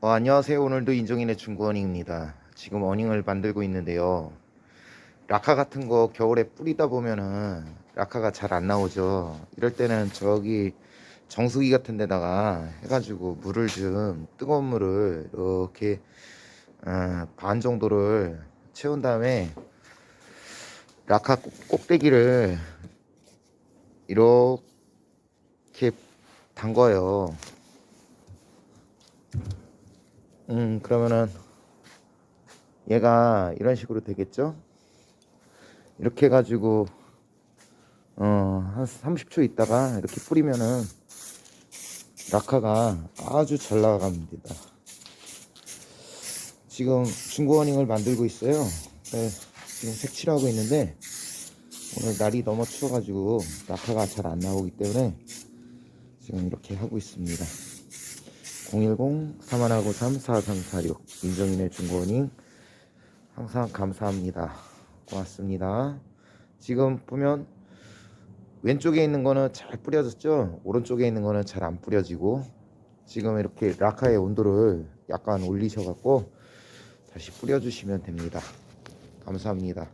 어, 안녕하세요. 오늘도 인종인의 중구원입니다. 지금 어닝을 만들고 있는데요. 라카 같은 거 겨울에 뿌리다 보면은 라카가 잘 안 나오죠. 이럴 때는 저기 정수기 같은 데다가 해가지고 물을 좀 뜨거운 물을 이렇게 어, 반 정도를 채운 다음에 라카 꼭- 꼭대기를 이렇게 담궈요. 음, 그러면은 얘가 이런 식으로 되겠죠? 이렇게 해가지고 어, 한 30초 있다가 이렇게 뿌리면은 라카가 아주 잘 나갑니다. 지금 중고어닝을 만들고 있어요. 네, 지금 색칠하고 있는데 오늘 날이 너무 추워가지고 라카가 잘 안 나오기 때문에 지금 이렇게 하고 있습니다. 010-3193-4346 민정인의 중고어닝 항상 감사합니다. 고맙습니다. 지금 보면 왼쪽에 있는 거는 잘 뿌려졌죠? 오른쪽에 있는 거는 잘 안 뿌려지고 지금 이렇게 라카의 온도를 약간 올리셔갖고 다시 뿌려주시면 됩니다. 감사합니다.